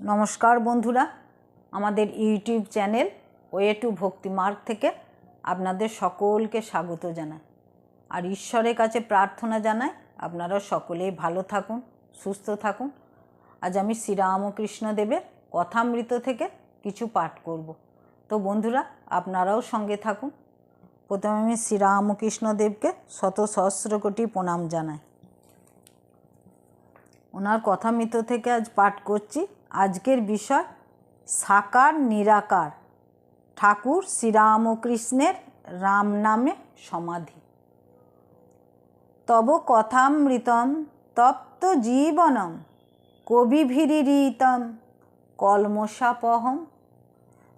নমস্কার বন্ধুরা, আমাদের ইউটিউব চ্যানেল ওয়ে টু ভক্তি মার্গ থেকে আপনাদের সকলকে স্বাগত জানাই। আর ঈশ্বরের কাছে প্রার্থনা জানাই, আপনারা সকলেই ভালো থাকুন, সুস্থ থাকুন। আজ আমি শ্রীরামকৃষ্ণ দেবের কথামৃত থেকে কিছু পাঠ করব। তো বন্ধুরা, আপনারাও সঙ্গে থাকুন। প্রথমে আমি শ্রীরামকৃষ্ণ দেবকে শত সহস্র কোটি প্রণাম জানাই। ওনার কথামৃত থেকে আজ পাঠ করছি। আজকের বিষয় সাকার নিরাকার। ঠাকুর শ্রীরামকৃষ্ণের রাম নামে সমাধি। তব কথামৃতম তপ্ত জীবনম কবিভিরিতম কলমশাপহম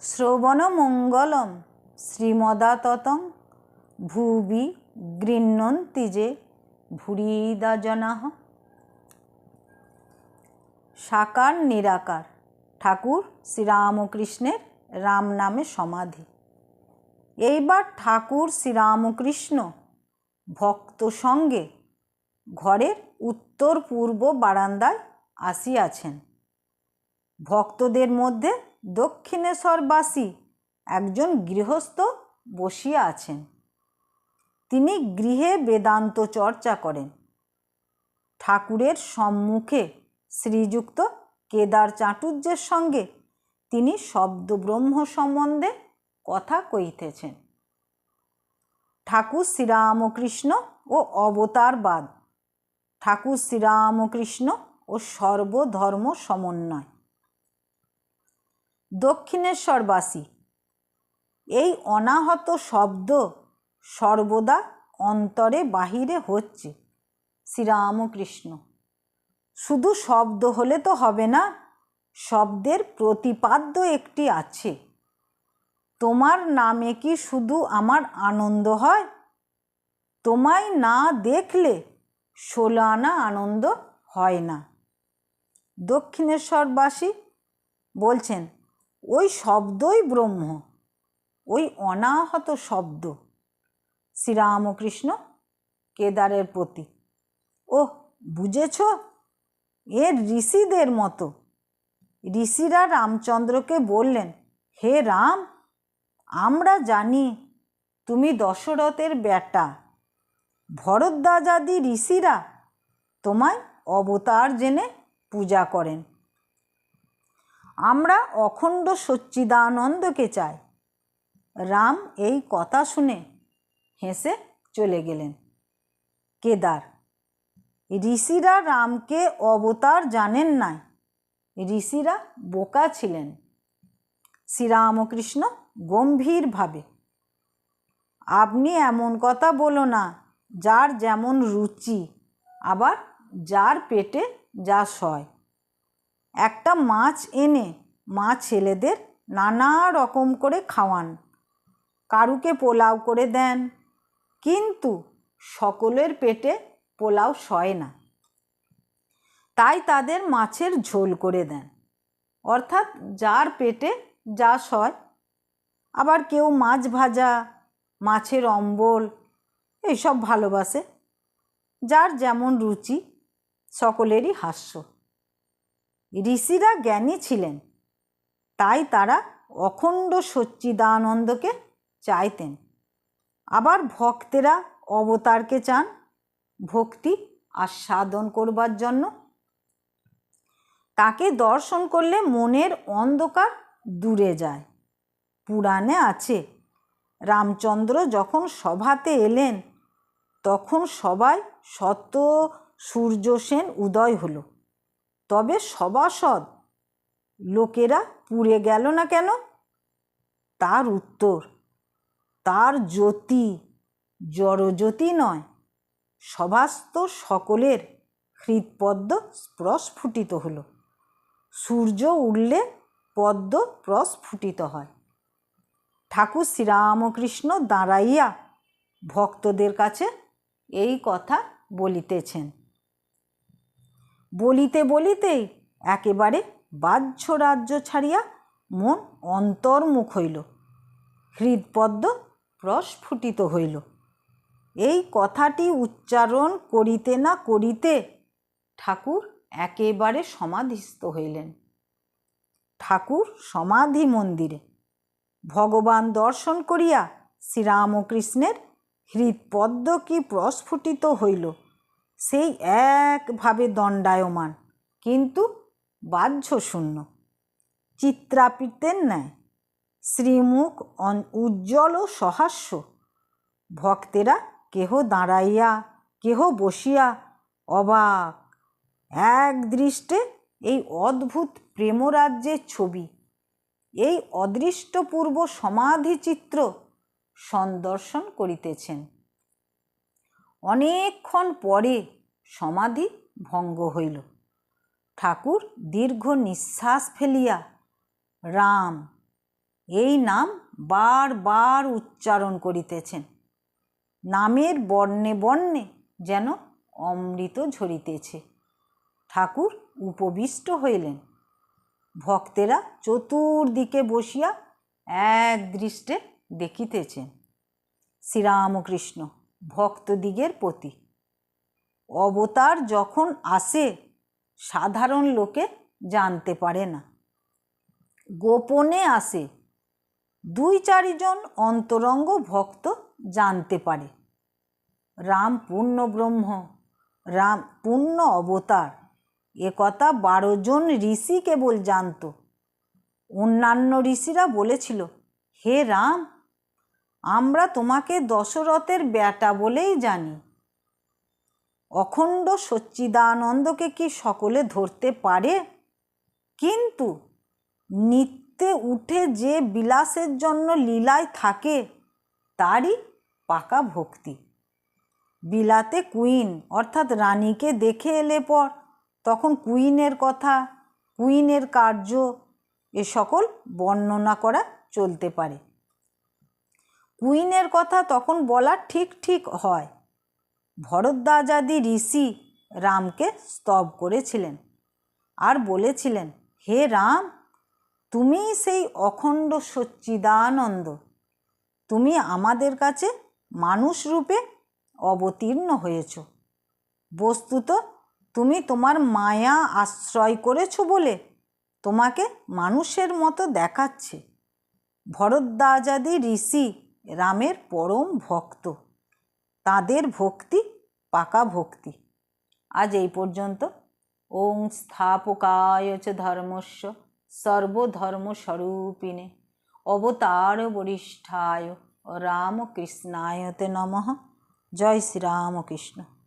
শ্রবণমঙ্গলম শ্রীমদাততং ভুবি গৃহ্ণন্তি যে ভুরিদাজনাহ। সাকার নিরাকার। ঠাকুর শ্রীরামকৃষ্ণের রাম নামে সমাধি। এইবার ঠাকুর শ্রীরামকৃষ্ণ ভক্ত সঙ্গে ঘরের উত্তর পূর্ব বারান্দায় আসিয়াছেন। ভক্তদের মধ্যে দক্ষিণেশ্বরবাসী একজন গৃহস্থ বসিয়া আছেন। তিনি গৃহে বেদান্ত চর্চা করেন। ঠাকুরের সম্মুখে শ্রীযুক্ত কেদার চাটুর্যের সঙ্গে তিনি শব্দ ব্রহ্ম সম্বন্ধে কথা কইতেছেন ঠাকুর শ্রীরামকৃষ্ণ ও অবতারবাদ ঠাকুর শ্রীরামকৃষ্ণ ও সর্বধর্ম সমন্বয়। দক্ষিণেশ্বরবাসী, এই অনাহত শব্দ সর্বদা অন্তরে বাহিরে হচ্ছে শ্রীরামকৃষ্ণ। শুধু শব্দ হলে তো হবে না, শব্দের প্রতিপাদ্য একটি আছে। তোমার নামে কি শুধু আমার আনন্দ হয়? তোমায় না দেখলে ষোলো আনা আনন্দ হয় না। দক্ষিণেশ্বরবাসী বলছেন, ওই শব্দই ব্রহ্ম, ওই অনাহত শব্দ। শ্রীরামকৃষ্ণ কেদারের প্রতি। ও বুঝেছ? এর ঋষিদের মতো। ঋষিরা রামচন্দ্রকে বললেন, হে রাম, আমরা জানি তুমি দশরথের বেটা। ভরদ্বাজাদি ঋষিরা তোমায় অবতার জেনে পূজা করেন। আমরা অখণ্ড সচ্চিদানন্দকে চাই। রাম এই কথা শুনে হেসে চলে গেলেন। কেদার ঋষিরা রামকে অবতার জানেন নাই। ঋষিরা বোকা ছিলেন। শ্রীরামকৃষ্ণ গম্ভীরভাবে, আপনি এমন কথা বলো না, যার যেমন রুচি, আবার যার পেটে যা সয়। একটা মাছ এনে মা ছেলেদের নানা রকম করে খাওয়ান, কারুকে পোলাও করে দেন, কিন্তু সকলের পেটে পোলাও সয় না। তাই তাদের মাছের ঝোল করে দেন। অর্থাৎ যার পেটে যা সয়, আবার কেউ মাছ ভাজা, মাছের অম্বল, এইসব ভালোবাসে, যার যেমন রুচি, সকলেরই হাস্য। ঋষিরা জ্ঞানী ছিলেন, তাই তারা অখণ্ড সচ্চিদানন্দকে চাইতেন। আবার ভক্তেরা অবতারকে চান ভক্তি আস্বাদন করবার জন্য। তাকে দর্শন করলে মনের অন্ধকার দূরে যায়। পুরাণে আছে, রামচন্দ্র যখন সভাতে এলেন, তখন সবাই শত সূর্যসেন উদয় হলো। তবে সভাসদ লোকেরা পুড়ে গেল না কেন? তার উত্তর, তার জ্যোতি, জড়জ্যোতি নয়। সভাস্ত সকলের হৃদপদ্ম প্রস্ফুটিত হলো। সূর্য উঠলে পদ্ম প্রস্ফুটিত হয়। ঠাকুর শ্রীরামকৃষ্ণ দাঁড়াইয়া ভক্তদের কাছে এই কথা বলিতেছেন। বলিতে বলিতেই একেবারে বাহ্য রাজ্য ছাড়িয়া মন অন্তর্মুখ হইল। হৃদপদ্ম প্রস্ফুটিত হইল। এই কথাটি উচ্চারণ করিতে না করিতে ঠাকুর একেবারে সমাধিস্থ হইলেন। ঠাকুর সমাধি মন্দিরে ভগবান দর্শন করিয়া শ্রীরামকৃষ্ণের হৃৎপদ্ম কি প্রস্ফুটিত হইল, সেই একভাবে দণ্ডায়মান, কিন্তু বাহ্য শূন্য চিত্রাপিতের ন্যায় শ্রীমুখ উজ্জ্বল ও সহাস্য ভক্তেরা কেহ দাঁড়াইয়া, কেহ বসিয়া অবাক। এক দৃষ্টে এই অদ্ভুত প্রেমরাজ্যের ছবি, এই অদৃষ্টপূর্ব সমাধিচিত্র সন্দর্শন করিতেছেন। অনেকক্ষণ পরে সমাধি ভঙ্গ হইল। ঠাকুর দীর্ঘ নিঃশ্বাস ফেলিয়া, রাম, এই নাম বারবার উচ্চারণ করিতেছেন। নামের বর্ণে বর্ণে যেন অমৃত ঝরিতেছে। ঠাকুর উপবিষ্ট হইলেন। ভক্তেরা চতুর্দিকে বসিয়া এক দৃষ্টে দেখিতেছেন। শ্রীরামকৃষ্ণ ভক্তদিগের প্রতি। অবতার যখন আসে, সাধারণ লোকে জানতে পারে না। গোপনে আসে। দুই চারিজন অন্তরঙ্গ ভক্ত জানতে পারে। রাম পূর্ণ ব্রহ্ম, রাম পূর্ণ অবতার, এ কথা বারো জন ঋষি কেবল জানত। অন্যান্য ঋষিরা বলেছিল, হে রাম, আমরা তোমাকে দশরথের বেটা বলেই জানি। অখণ্ড সচ্চিদানন্দকে কি সকলে ধরতে পারে? কিন্তু নিত্যে উঠে যে বিলাসের জন্য লীলায় থাকে, তারই পাকা ভক্তি। বিলাতে কুইন, অর্থাৎ রানীকে দেখে এলে পর তখন কুইনের কথা, কুইনের কার্য, এ সকল বর্ণনা করা চলতে পারে। কুইনের কথা তখন বলা ঠিক ঠিক হয়। ভরদ্বাজাদি ঋষি রামকে স্তব করেছিলেন আর বলেছিলেন, হে রাম তুমি সেই অখণ্ড সচ্চিদানন্দ। তুমি আমাদের কাছে মানুষ রূপে অবতীর্ণ হয়েছ। বস্তুত তুমি তোমার মায়া আশ্রয় করেছ বলে তোমাকে মানুষের মতো দেখাচ্ছে। ভরদ্বাজাদি ঋষি রামের পরম ভক্ত। তাদের ভক্তি পাকা ভক্তি। আজ এই পর্যন্ত। ওং স্থাপকায় চ ধর্মস্য সর্বধর্মস্বরূপিণে। অবতার বরিষ্ঠায়। রামকৃষ্ণায়তে নম। জয় শ্রীরামকৃষ্ণ।